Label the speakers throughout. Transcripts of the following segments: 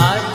Speaker 1: 来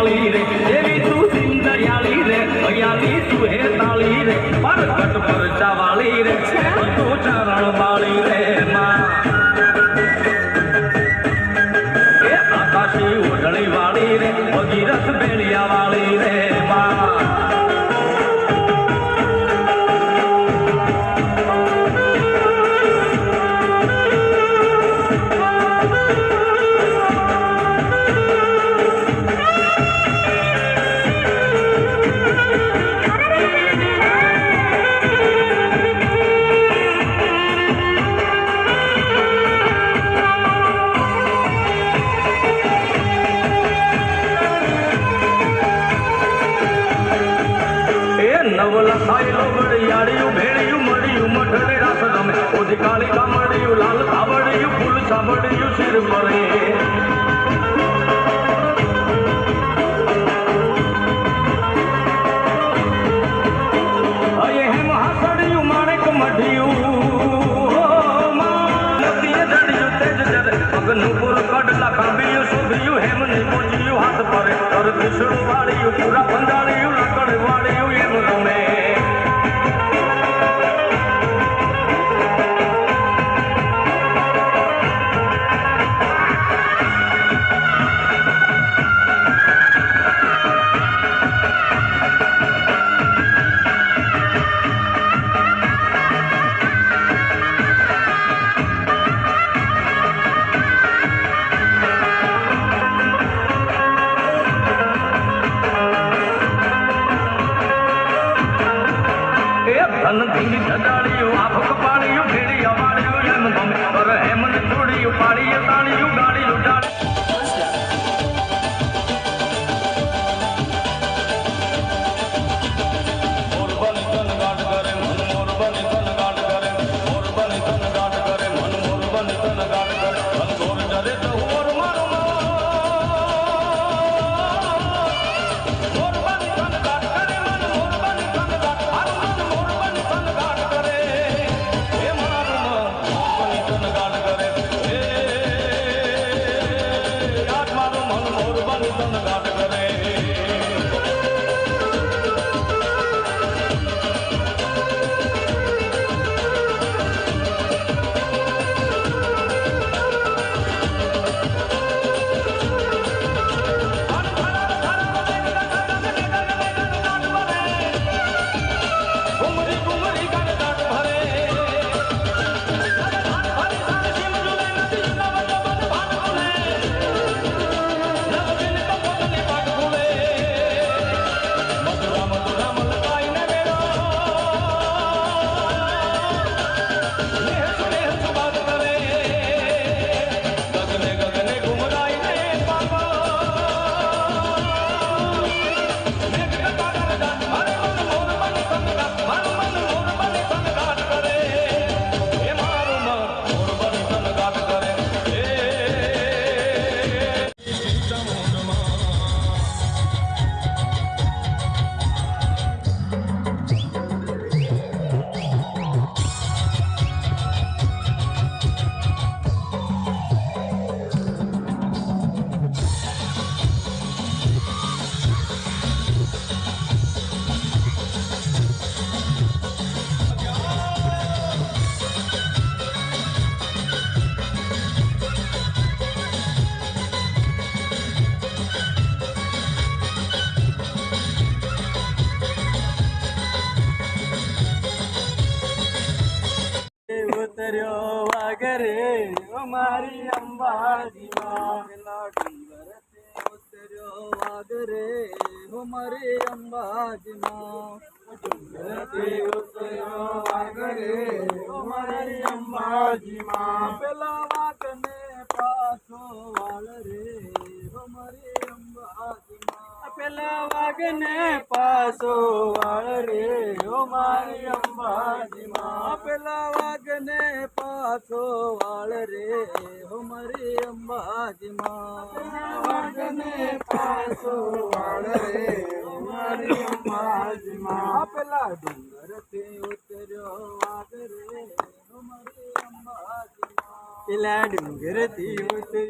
Speaker 1: તાળી રે દેવી તું સિંદરિયાળી રે અયાલી તું હે તાળી રે પર કટ પર ચાવાળી રે તું சுடுபாடியும் புறப்பந்தாடியும் தன்னம் திங்கி தந்தாளியும் ஆபக்கம் हमारी अंबाजी मांगरे हमारे अंबाजी मांगरे उतरो हमारी अंबाजी माँ पासो वाल रे हमारे अंबाजी माँ पहला वागने पासो वाल रे हमारी अंबाजी माँ પેલા
Speaker 2: વાગને પાછો વાળ રે, હો મારી અંબાજીમાં. વાગને પાછો વાળ રે હો અંબાજી અંબાજીમાં પેલા ડુંગરથી ઉતર્યો વાઘ રે, હો મારી અંબાજીમાં. પેલા ડુંગરથી ઉતર્યો